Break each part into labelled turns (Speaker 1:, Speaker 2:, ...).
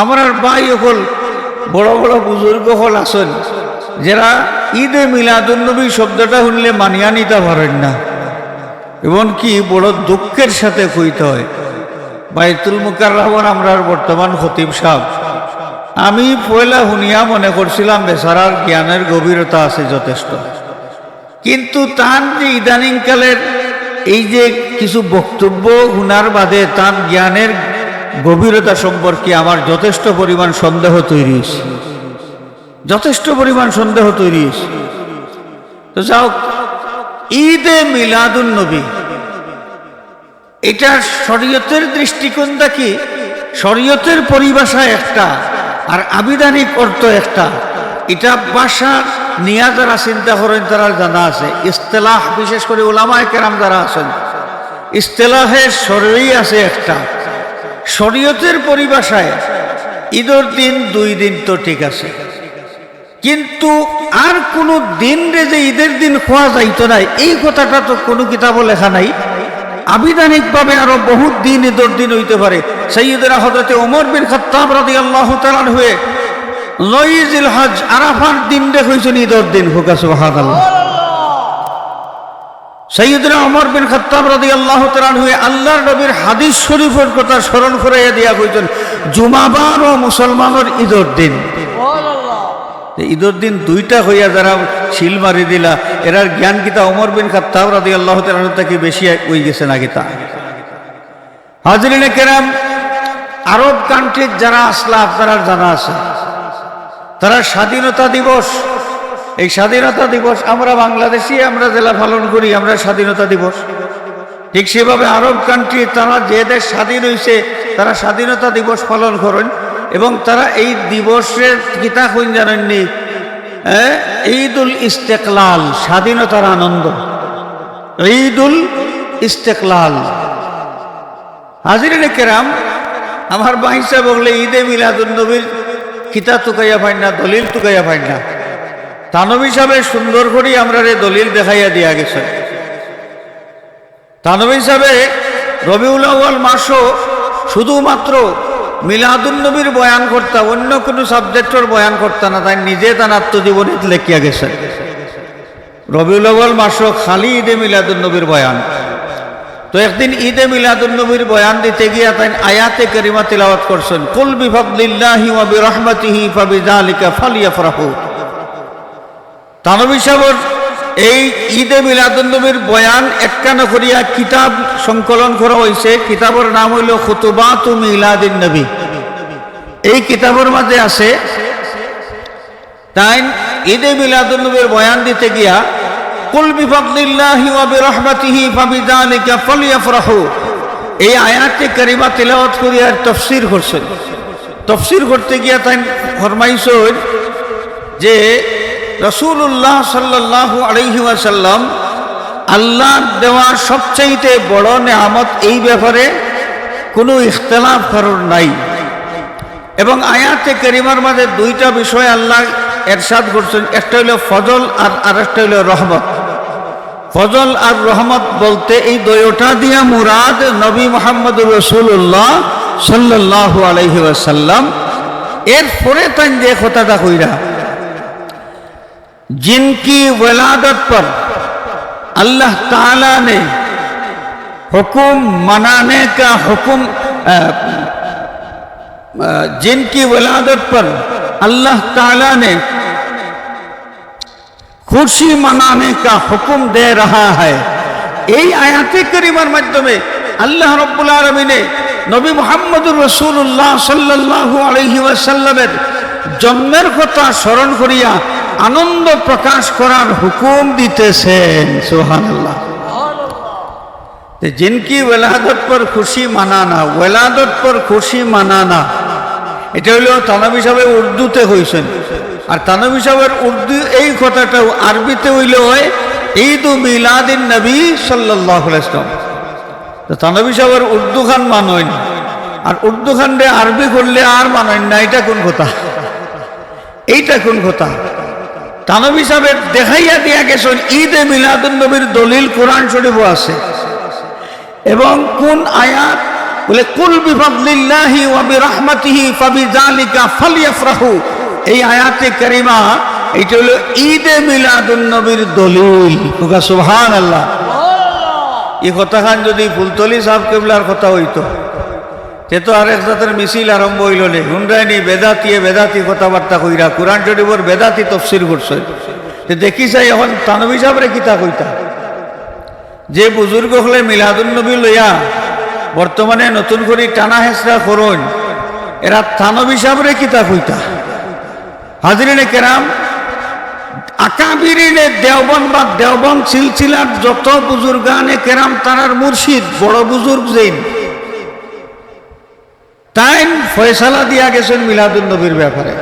Speaker 1: আমার ভাই হল বড় বড় বুজুর্গ হল আছেন, যারা ঈদে মিলাদুন্নবী শব্দটা শুনলে মানিয়া নিতে পারেন না। এমনকি বড় দুঃখের সাথে কইতে হয়, বাইতুল মুকার আমরার বর্তমান খতিব সাহ আমি পয়লা শুনিয়া মনে করছিলাম বেচারার জ্ঞানের গভীরতা আছে যথেষ্ট। কিন্তু তার যে ইদানিংকালের এই যে কিছু বক্তব্য শুনার বাদে তার জ্ঞানের গভীরতা সম্পর্কে আমার যথেষ্ট পরিমাণ সন্দেহ তৈরি যথেষ্ট পরিমাণ সন্দেহ তৈরি তো যাও ঈদে মিলাদুন নবী, এটা শরীয়তের দৃষ্টিকোণটা কি শরীয়তের পরিভাষা একটা আর আবিধানিক অর্থ একটা। এটা ভাষা নিয়া যারা চিন্তা করেন তারা জানা আছে। ইস্তেলাহ, বিশেষ করে ওলামায় কেরাম যারা আছেন, ইস্তেলাহের শরীরই আছে একটা। শরীয়তের পরিভাষায়, ঈদর দিন দুই দিন তো ঠিক আছে। কিন্তু আর কোনো দিন রে যে ঈদের দিন খোয়া যাইতো না, এই কথাটা তো কোনো কিতাবও লেখা নাই। আবিধানিকভাবে আরও বহুত দিন ঈদর দিন হইতে পারে। সৈয়দরা হজরতে ওমর বিন খত্তাব রাদি আল্লাহ তালান হয়ে লইজিল হজ আরাফার দিন রে হয়েছেন ঈদর দিন হুকা সুহাদ আল্লাহ সৈয়দরা ওমর বিন খত্তাব রাদি আল্লাহ তালান হয়ে আল্লাহর নবীর হাদিস শরীফের কথা স্মরণ করাইয়া দিয়া কইছেন জুমাবার ও মুসলমানের ঈদর দিন। ঈদর দিন দুইটা হইয়া যারা শিল মারি দিলা এরার জ্ঞান গীতা অমর বিন খাত্তাব রাদি আল্লাহ তাকে বেশি হয়ে গেছে না গীতা হাজরিনে কেরাম আরব কান্ট্রির যারা আসলা আপনারা জানা আছে। তারা স্বাধীনতা দিবস এই স্বাধীনতা দিবস, আমরা বাংলাদেশি, আমরা জেলা পালন করি, আমরা স্বাধীনতা দিবস। ঠিক সেভাবে আরব কান্ট্রি তারা যে দেশ স্বাধীন হয়েছে তারা স্বাধীনতা দিবস পালন করেন এবং তারা এই দিবসের গীতা কোন জানেননি? ঈদুল ইস্তেকলাল, স্বাধীনতার আনন্দ। ঈদুল ইস্তেকলাল। হাজিরিনে কেরাম, আমার বাহিসা বললে, ঈদে মিলাদুল নবীর কিতা তুকাইয়া পাই না, দলিল তুকাইয়া পাই না। তানবী সাহেব, সুন্দর করেই আমরা রে দলিল দেখাইয়া দিয়া গেছে। তানবী সাহেব, রবিউল আউ্য়াল মাসও শুধুমাত্র মিলাদুন্নবীর বয়ান করতা, অন্য কোনো সাবজেক্টর বয়ান করতা না, তাই নিজে তার আত্মজীবনী লেখিয়া গেছে। রবিউল আউ্য়াল মাসও খালি ঈদে মিলাদুন্নবীর বয়ান। তো একদিন ঈদে মিলাদুন্নবীর বয়ান দিতে গিয়া তাই আয়াতে করিমা তিলাওয়াত করছেন, কুল বিফাদলিল্লাহি ওয়া বিরহমাতিহি ফাবিযালিকা ফালিয়াফরাহু। তানবী সাহেবের এই ঈদে মিলাদুন্নবীর বয়ান একখানা করিয়া কিতাব সংকলন করা হয়েছে কিতাবের নাম হইল খুতুবাত মিলাদিন নবী। এই কিতাবের মাঝে আছে তাই ঈদে মিলাদুন্নবীর বয়ান দিতে গিয়া, কুল বিফাদলিল্লাহি ওয়া বিরহমাতিহি ফাবিযালিকা ফালিয়াফরাহু। এই আয়াতে কারিমা তিলাওয়াত করিয়া তফসির করছেন। তফসির করতে গিয়া তাই ফরমাইছেন যে রসুল্লাহ সাল্লাহ আলহি আসাল্লাম আল্লাহর দেওয়া সবচাইতে বড় নেহামত এই ব্যাপারে কোনো ইখতলাফ কারণ নাই। এবং আয়াতে কেরিমার মাঝে দুইটা বিষয় আল্লাহ এরশাদ করছেন, একটা হইল ফজল আর আরেকটা হইল রহমত। ফজল আর রহমত বলতে এই দয়োটা দিয়া মুরাদ নবী মোহাম্মদ রসুল্লাহ সাল্লাহ আসাল্লাম এরপরে তাই যে কথাটা কইরা जिनकी वलादत पर अल्लाह ताला ने हुक्म मनाने का हुक्म जिनकी वलादत पर अल्लाह ताला ने खुशी मनाने का हुक्म दे रहा है এই আয়াতে করিমার মাধ্যমে আল্লাহ রব্বুল আলমিনে নবী মোহাম্মদুর রসুল্লাহ সাল্লাহ আলহি ওয়াসাল্লামের জন্মের কথা স্মরণ করিয়া আনন্দ প্রকাশ করার হুকুম দিতেছেন সোহান আল্লাহ জিনকি ওয়েলাদত পর খুশি মানানা, ওয়েলাদত পর খুশি মানানা, এটা হইল তানবী সাহেব উর্দুতে হয়েছেন আর তানবী সাহেবের উর্দু এই কথাটাও আরবিতে হইল হয়, ঈদ মিলাদিন নবী সাল্লাহ ইসলাম তো তানবী সাহেবের উর্দু খান মানইন আর উর্দু খানরে আরবি করলে আর মানইন না, এটা কোন কথা? এইটা কোন কথা? তানবী সাহেবের দেখাইয়া দিয়া গেছেন ঈদে মিলাদুল নবীর দলিল কোরআন শরীফও আছে। এবং কোন আয়াত বলে কুল বিফাদলিল্লাহি ওয়া বিরহমাতিহি ফাবিযালিকা ফালইফরাহু এই আয়াতে কারিমা এটা হলো ঈদে মিলাদুন নবীর দলিল। সুবহানাল্লাহ। এই কথাখান যদি ফুলতলি সাহেব কেবলার কথা হইতো। সে তো আরেক জাতের মিছিল আরম্ভ হইল নে। হুন্ডাইনি বেদাতিয়ে বেদাতি কথাবার্তা কইরা। কোরআন শরীফর বেদাতি তফসির করছে। যে দেখি চাই এখন তানবী সাহেবরে কিতা কইতা? যে বুজুর্গ হলে মিলাদুন্নবী লইয়া বর্তমানে নতুন করে টানা হেসরা করুন এরা তানবী সাহেবরে কিতা কইতা? হাজিরিনে কেরাম, আকাবিরিনে দেওবন বা দেওবন সিলসিলার যত বুজুর্গানে কেরাম তারার মুর্শিদ, বড় বুজুর্গ যেইন তাই ফয়সালা দিয়া গেছেন মিলাদুল নবীর ব্যাপারে।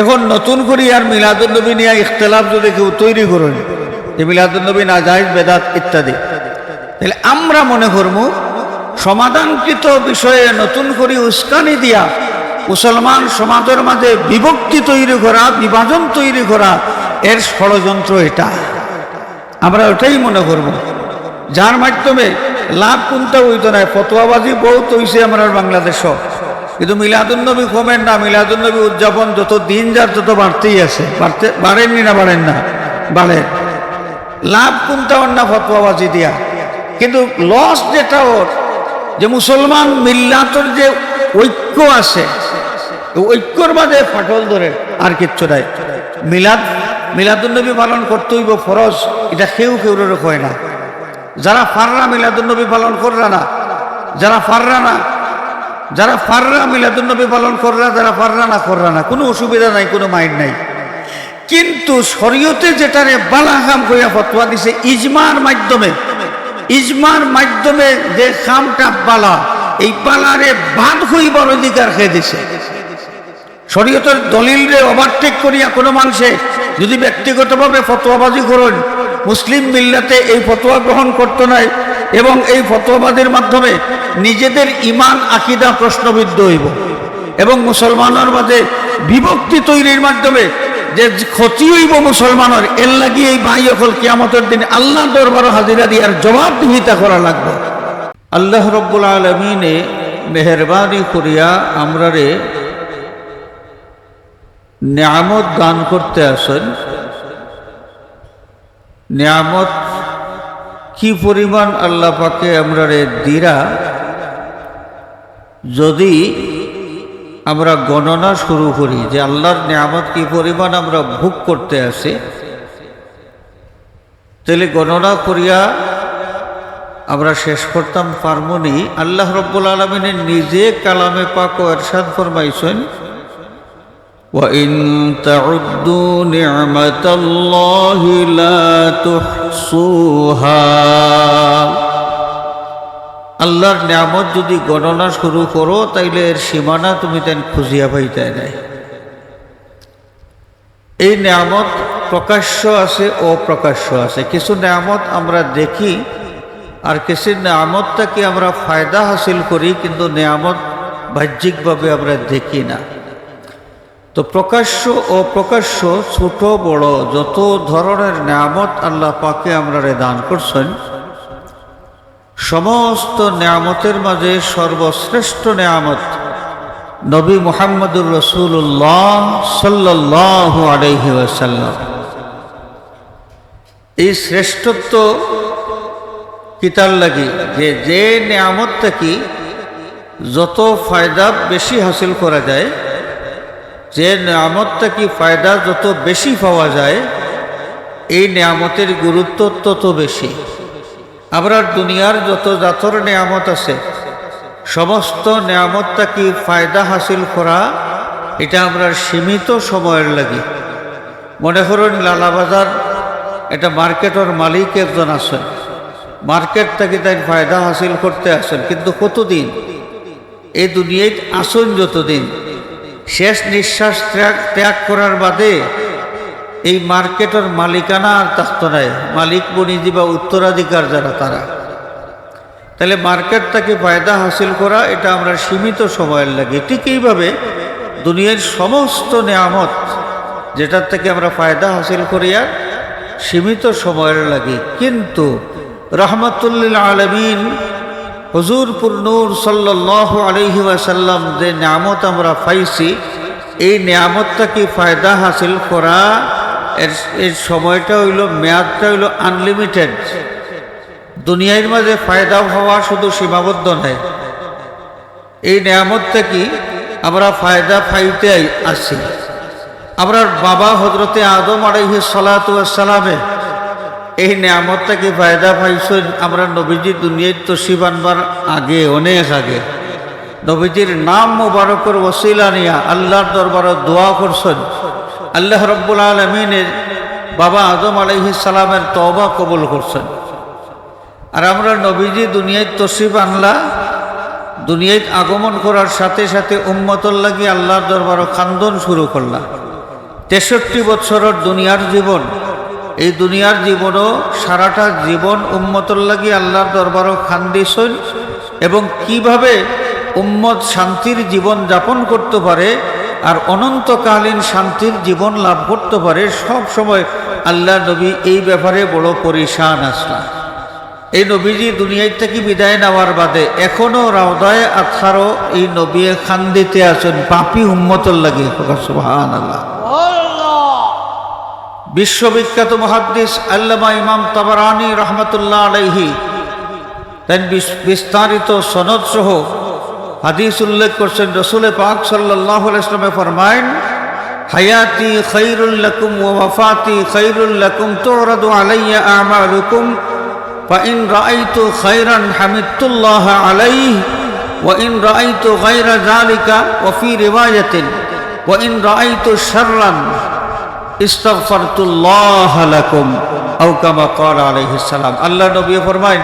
Speaker 1: এখন নতুন করে আর মিলাদুল নবী নিয়ে ইখতলাফ যদি কেউ তৈরি করুন, যে মিলাদুল নবী না যায় বেদাত ইত্যাদি, তাহলে আমরা মনে করব, সমাধানকৃত বিষয়ে নতুন করে উস্কানি দিয়া, মুসলমান সমাজের মাঝে বিভক্তি তৈরি করা, বিভাজন তৈরি করা, এর ষড়যন্ত্র এটা। আমরা ওটাই মনে করব। যার মাধ্যমে লাভ কোনটা হইতো না ফতোয়াবাজি বহুত হইছে আমরা বাংলাদেশ কিন্তু মিলাদুন্নবী কমেন না মিলাদুন্নবী উদযাপন যত দিন যার তত বাড়তেই আছে। বাড়তে বাড়েননি না বাড়েন না? বাড়েন লাভ কোনটা ওর না ফতোয়াবাজি দিয়া? কিন্তু লস যেটা ওর যে মুসলমান মিল্লাতর যে ঐক্য আছে ঐক্যর মাঝে ফাটল ধরে আর কিচ্ছু নাই। মিলাদ মিলাদুন্নবী পালন করতে হইব ফরজ, এটা কেউ কেউ হয় না। যারা ফাররা মিলাদুন্নবী পালন কররা না, যারা ফাররা না, যারা ফাররা মিলাদুন্নবী পালন কররা, যারা ফাররা না, কররা না, কোনো অসুবিধা নাই, কোনো মাইন্ড নাই। কিন্তু শরীয়তে যেটারে বালাহাম কইয়া ফতোয়া দিছে, ইজমার মাধ্যমে ইজমার মাধ্যমে যে খামটা বালা, এই পালারে বাদ হইবার অধিকার খেয়ে দিছে। শরীয়তের দলিলরে ওভারটেক করিয়া কোনো মানুষে যদি ব্যক্তিগতভাবে ফতোয়াবাজি করুন মুসলিম মিল্লাতে এই ফতোয়া গ্রহণ করতো নাই এবং এই ফতোয়াবাদের মাধ্যমে নিজেদের ইমান, আকিদা প্রশ্নবিদ্ধ হইব। এবং মুসলমানের মাঝে বিভক্তি তৈরির মাধ্যমে যে ক্ষতি হইব মুসলমানের, এর লাগি এই ভাই অকল কিয়ামতের দিন আল্লাহ দরবার হাজিরা দিয়ার জবাবদিহিতা করা লাগবে। আল্লাহ রব্বুল আলমিনে মেহরবানি করিয়া আমরারে নিয়ামত দান করতে আসেন। নিয়ামত কি পরিমাণ আল্লাহ পাকে আমরা রে দিরা যদি আমরা গণনা শুরু করি যে আল্লাহর নিয়ামত কি পরিমাণ আমরা ভোগ করতে আসি তাহলে গণনা করিয়া আমরা শেষ করতাম পারমনি আল্লাহ রব্বুল আলমিনের নিজে কালামে পাক ও এরশাদ ফরমাইছেন وإن تعدوا نعمة الله لا আল্লাহর নামত যদি গণনা শুরু করো, তাইলে এর সীমানা তুমি তাই খুঁজিয়া পাইতে নাই। এই নামত প্রকাশ্য আছে, অপ্রকাশ্য আছে। কিছু নামত আমরা দেখি, আর কিছু নিয়ামতটাকে আমরা ফায়দা হাসিল করি, কিন্তু নিয়ামত বাহ্যিকভাবে আমরা দেখি না। তো প্রকাশ্য ও প্রকাশ্য ছোট বড় যত ধরনের নিয়ামত আল্লাহ পাকে আমরা রে দান করছেন, সমস্ত নিয়ামতের মাঝে সর্বশ্রেষ্ঠ নিয়ামত নবী মোহাম্মদুর রসুল্লাহ সাল্লাহ আলহি ওয়াসাল্লাম। এই শ্রেষ্ঠত্ব কিতার লাগি? যে যে নিয়ামতটা কি, যত ফায়দা বেশি হাসিল করা যায় যে নিয়ামতটা কি ফায়দা যত বেশি পাওয়া যায়, এই নিয়ামতের গুরুত্ব তত বেশি। আমরা দুনিয়ার যত জাতর নিয়ামত আছে, সমস্ত নিয়ামতটা কি ফায়দা হাসিল করা, এটা আমরা সীমিত সময়ের লাগে। মনে করুন, লালাবাজার, এটা মার্কেটের মালিক একজন আছেন। মার্কেট থেকে তাই ফায়দা হাসিল করতে আসেন কিন্তু কতদিন? এই দুনিয়ায় আসুন যতদিন? শেষ নিঃশ্বাস ত্যাগ ত্যাগ করার বাদে এই মার্কেটের মালিকানা আর থাকতো নাই। মালিক বনিজি বা উত্তরাধিকার যারা, তারা। তাহলে মার্কেট থেকে ফায়দা হাসিল করা, এটা আমরা সীমিত সময়ের লাগে। ঠিক এইভাবে দুনিয়ার সমস্ত নিয়ামত যেটার থেকে আমরা ফায়দা হাসিল করি আর সীমিত সময়ের লাগে। কিন্তু রহমতুল্লিল আলমিন হজুর পুরনুর সাল্লাহ আলহি ওয়াসাল্লাম যে নিয়ামত আমরা পাইছি, এই নিয়ামতটা কি ফায়দা হাসিল করা? এর এর সময়টা হইল, মেয়াদটা হইল আনলিমিটেড দুনিয়ার মাঝে ফায়দা হওয়া শুধু সীমাবদ্ধ নয়। এই নিয়ামতটা কি আমরা ফায়দা ফাইতে আসি। আমরা বাবা হজরতে আদম আলাইহি সালাতামে এই নিয়ামতটা কি ফায়দা পাইছেন আমরা নবীজি দুনিয়ার তসিব আনবার আগে, অনেক আগে। নবীজির নাম মোবারকর ওসিলা নিয়া আল্লাহর দরবারে দোয়া করছেন। আল্লাহ রব্বুল আলমিনের বাবা আদম আলাইহি সালামের তবা কবুল করছেন। আর আমরা নবীজি দুনিয়ায় তসিব আনলা দুনিয়ায় আগমন করার সাথে সাথে উম্মতর লাগি আল্লাহর দরবারও খান্দন শুরু করলাম। তেষট্টি বছরের দুনিয়ার জীবন এই দুনিয়ার জীবনও সারাটা জীবন উম্মতর লাগি আল্লাহর দরবারও খান্দিসন এবং কীভাবে উম্মত শান্তির জীবন যাপন করতে পারে আর অনন্তকালীন শান্তির জীবন লাভ করতে পারে, সব সময় আল্লাহ নবী এই ব্যাপারে বড় পরিশান আসলাম। এই নবীজি দুনিয়ায় থেকে বিদায় নেওয়ার বাদে এখনও রাউদায় আথারও এই নবী খান্দিতে আছেন, পাপি উম্মতর লাগে। সুবহান আল্লাহ বিশ্ববিখ্যাত মহাদ্দিস আল্লামা ইমাম তাবারানি রহমতুল্লাহ আলাইহি তাই বিস্তারিত সনদ সহ হাদিস উল্লেখ করছেন রসুলে পাক সাল্লাহ ইসলামে ফরমাইন হায়াতি খৈরুল্লাকুম ও ওয়াফাতি খৈরুল্লাকুম তোরদু আলাইয়া আমালুকুম فإن رأيت خيرا حمدت الله عليه وإن رأيت غير ذلك وفي رواية وإن رأيت شرا ইস্তফারতুল্লাহ আউকামা কর আলহিসাম আল্লাহ নবী ফরমায়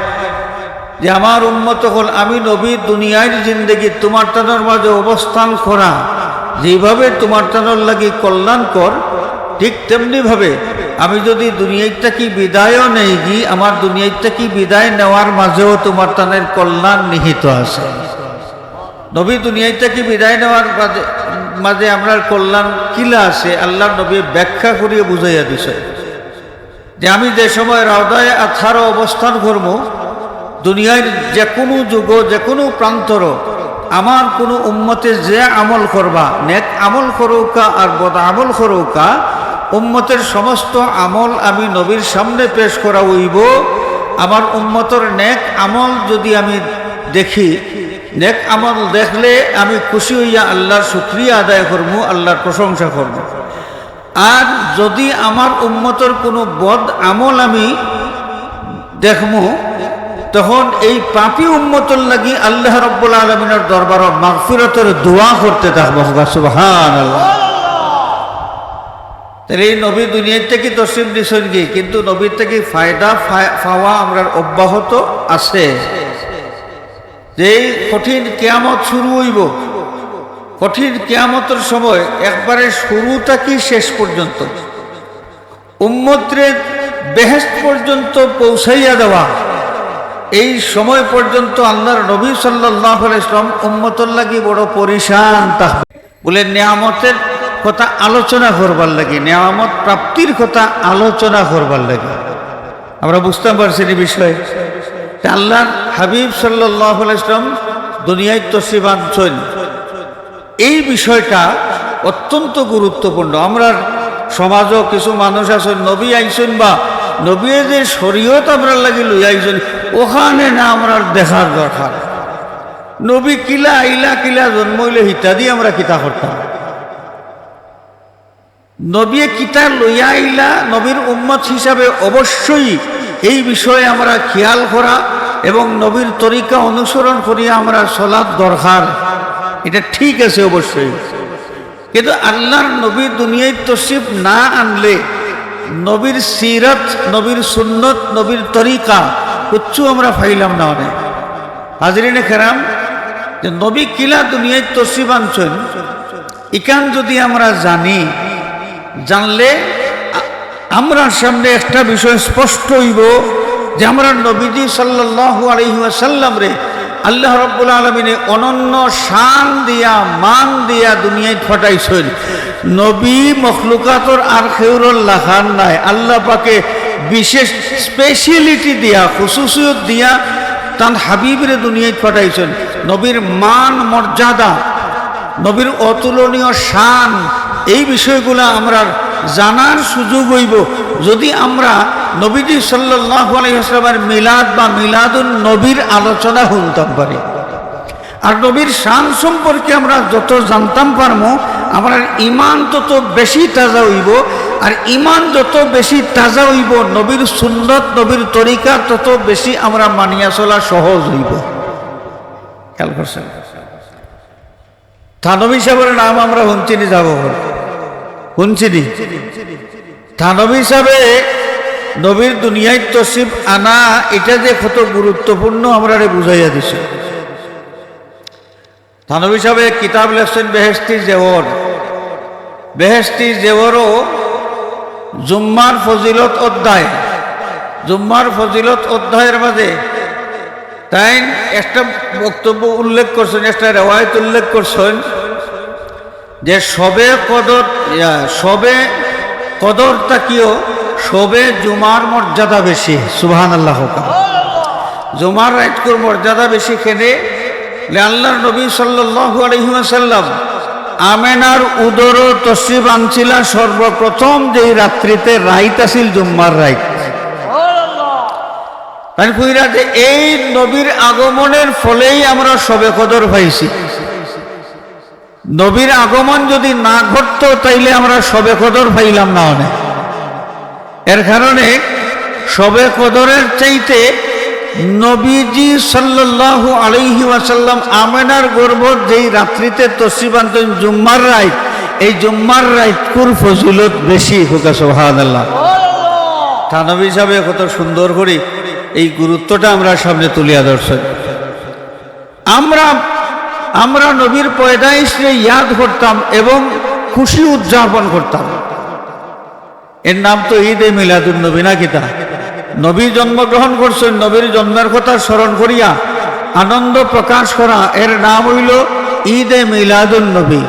Speaker 1: যে আমার উন্মত হল আমি নবী, দুনিয়ার জিন্দগি তোমার টানোর মাঝে অবস্থান করা। যেভাবে তোমার টানোর লাগি কল্যাণকর, ঠিক তেমনিভাবে আমি যদি দুনিয়াটা কি বিদায়ও নেই গি আমার দুনিয়াটা কি বিদায় নেওয়ার মাঝেও তোমার টানের কল্যাণ নিহিত আছে। নবী দুনিয়াটা কি বিদায় নেওয়ার মাঝে মাঝে আমরা কল্যাণ কিলা আছে আল্লাহ নবী ব্যাখ্যা করিয়ে বুঝাইয়া দিছে। যে আমি যে সময় হৃদয়ে আথারও অবস্থান করব, দুনিয়ার যে কোনো যুগ, যে কোনো প্রান্তর, আমার কোনো উম্মতে যে আমল করবা, নেক আমল করৌকা আর বদ আমল করৌকা, উম্মতের সমস্ত আমল আমি নবীর সামনে পেশ করা হইব। আমার উম্মতর নেক আমল যদি আমি দেখি নেক আমল দেখলে আমি খুশি হইয়া আল্লাহর শুক্রিয়া আদায় করব আল্লাহর প্রশংসা করব আর যদি আমার উম্মতর কোনো বদ আমল আমি দেখমু, তখন এই পাপি উম্মতর লাগি আল্লাহ রব্বুল আলমিনের দরবার মাগফিরতের দোয়া করতে থাকব। সুবহান আল্লাহ এই নবী দুনিয়ার থেকে তসিম দিছেন কি? কিন্তু নবীর থেকে ফায়দা পাওয়া আমরা অব্যাহত আছে। যে এই কঠিন কেয়ামত শুরু হইব, কঠিন কেয়ামতের সময় একবারে শুরুটা কি শেষ পর্যন্ত? উম্মত্রের বেহেস্ত পর্যন্ত পৌঁছাইয়া দেওয়া। এই সময় পর্যন্ত আল্লাহর নবী সাল্লাহ ইসলাম উম্মতর লাগি বড় পরিশান থাকবে বলে নিয়ামতের কথা আলোচনা করবার লাগে, নিয়ামত প্রাপ্তির কথা আলোচনা করবার লাগে। আমরা বুঝতে পারছি এই বিষয়ে। আল্লাহর হাবিব সাল্লাহ ইসলাম দুনিয়ায় তসিব আনছেন এই বিষয়টা অত্যন্ত গুরুত্বপূর্ণ। আমরা সমাজও কিছু মানুষ আছেন নবী আইসেন বা নবীদের শরীয়ত আমরা লাগি লই আইসেন ওখানে না আমরা দেখার দরকার। নবী কিলা আইলা কিলা জন্মইলে হিতা দিয়ে আমরা কিতা করতাম। নবী কিতা লইয়া আইলা নবীর উম্মত হিসাবে অবশ্যই এই বিষয়ে আমরা খেয়াল করা এবং নবীর তরিকা অনুসরণ করিয়া আমরা চলার দরকার। এটা ঠিক আছে অবশ্যই। কিন্তু আল্লাহর নবীর দুনিয়ায় তসিফ না আনলে নবীর সিরত, নবীর সুন্নত, নবীর তরিকা কিচ্ছু আমরা ফাইলাম না অনেক। হাজরিনে খেরাম যে নবী কিলা দুনিয়ায় তসিফ আনছেন, ইকান যদি আমরা জানি, জানলে আমরা সামনে একটা বিষয় স্পষ্ট হইব যে আমরা নবীজি সাল্লাহ আলহিহাসাল্লাম রে, আল্লাহ রব্বুল আলমিনে অনন্য শান দিয়া, মান দিয়া দুনিয়ায় ফটাইছেন। নবী মখলুকাতর আর খেউরল লাখান নাই, আল্লাহ পাকে বিশেষ স্পেশালিটি দিয়া খুশুসিয়ত দিয়া তান হাবিবের দুনিয়ায় পাঠাইছেন নবীর মান, মর্যাদা, নবীর অতুলনীয় শান, এই বিষয়গুলো আমরা জানার সুযোগ হইব। যদি আমরা নবীজি সাল্লাহ আলহিহাস্লামের মিলাদ বা মিলাদুল নবীর আলোচনা শুনতাম পারি। আর নবীর শান সম্পর্কে আমরা যত জানতাম পারব আমার ইমান তত বেশি তাজা হইব। আর ইমান যত বেশি তাজা হইব, নবীর সুন্নত, নবীর তরিকা তত বেশি আমরা মানিয়া চলা সহজ হইব। খেয়াল করছেন? থানবী সাহেবের নাম আমরা হুঞ্চিনি যাব হুঞ্চিনি থানবী সাহেবে নবীর দুনিয়ায় তসিফ আনা, এটা যে কত গুরুত্বপূর্ণ আমরা বুঝাইয়া দিছে। থানবী সাহেবে কিতাব লেখছেন বেহেস্তি জেওর। বেহেস্তি জেওরও জুম্মার ফজিলত অধ্যায়। জুম্মার ফজিলত অধ্যায়ের মাঝে তাই একটা বক্তব্য উল্লেখ করছেন, একটা রেওয়ায়ত উল্লেখ করছেন। যে সবে কদর সবে কদর তাকিও সবে জুমার মর্যাদা বেশি সুবহান আল্লাহ জুমার রাইটকুর মর্যাদা বেশি খেলে? আল্লাহর নবী আলাইহি আমেনার উদর তসরিফ আনছিলা সর্বপ্রথম যেই রাত্রিতে রাইত আছিল জুম্মার রাইত। কইরা যে এই নবীর আগমনের ফলেই আমরা সবে কদর পাইছি। নবীর আগমন যদি না ঘটতো, তাইলে আমরা সবে কদর পাইলাম না অনেক। এর কারণে সবে কদরের চাইতে নবীজি সাল্লাল্লাহু আলাইহি ওয়াসাল্লাম আমেনার গর্ব যেই রাত্রিতে তসিবান্তন জুম্মার রায় এই জুম্মার রায় কুর ফজিলত বেশি হোকা সুবহানাল্লাহ। থানবী হিসাবে কত সুন্দর করে এই গুরুত্বটা আমরা সামনে তুলিয়া ধরছেন। আমরা আমরা নবীর পয়দাইশে ইয়াদ করতাম এবং খুশি উদযাপন করতাম। এর নাম তো ঈদ এ মিলাদুল নবী না কিতা নবী জন্মগ্রহণ করছেন, নবীর জন্মের কথা স্মরণ করিয়া আনন্দ প্রকাশ করা, এর নাম হইল ঈদ এ মিলাদুল নবী।